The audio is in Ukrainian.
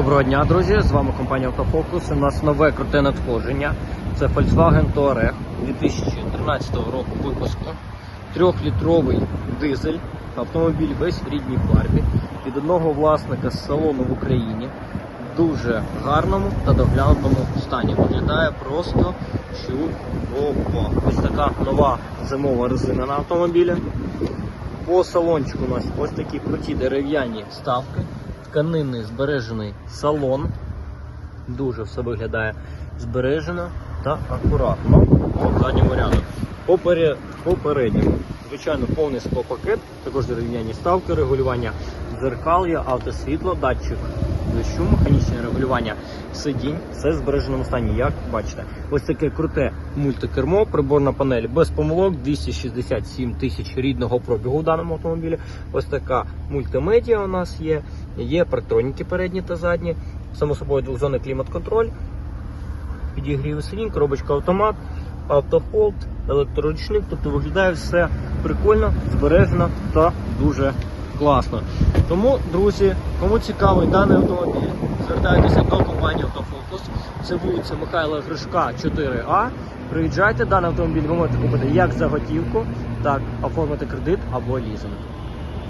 Доброго дня, друзі! З вами компанія Автофокус. У нас нове круте надходження. Це Volkswagen Touareg 2013 року випуску. Трьохлітровий дизель. Автомобіль весь в рідній фарбі. Від одного власника з салону в Україні. В дуже гарному та доглянутому стані. Виглядає просто чудово. Ось така нова зимова резина на автомобілі. По салончику у нас ось такі круті дерев'яні вставки, тканинний збережений салон. Дуже все виглядає збережено та акуратно по задньому ряду. По, пере... по передньому, звичайно, повний склопакет, також дерев'яні ставки, регулювання дзеркалля, автосвітло, датчик дощу, механічне регулювання сидінь. Все в збереженому стані, як бачите. Ось таке круте мультикермо, приборна панель без помилок, 267 тисяч рідного пробігу в даному автомобілі. Ось така мультимедіа у нас є. Є парктроніки передні та задні, само собою двохзонний клімат-контроль, підігрів сидінь, коробочка автомат, автохолд, електроручник. Тобто виглядає все прикольно, збережено та дуже класно. Тому, друзі, кому цікавий даний автомобіль, звертайтеся до компанії Автофокус. Це вулиця Михайла Гришка, 4А. Приїжджайте, даний автомобіль ви можете купити як за готівку, так оформити кредит або лізинг.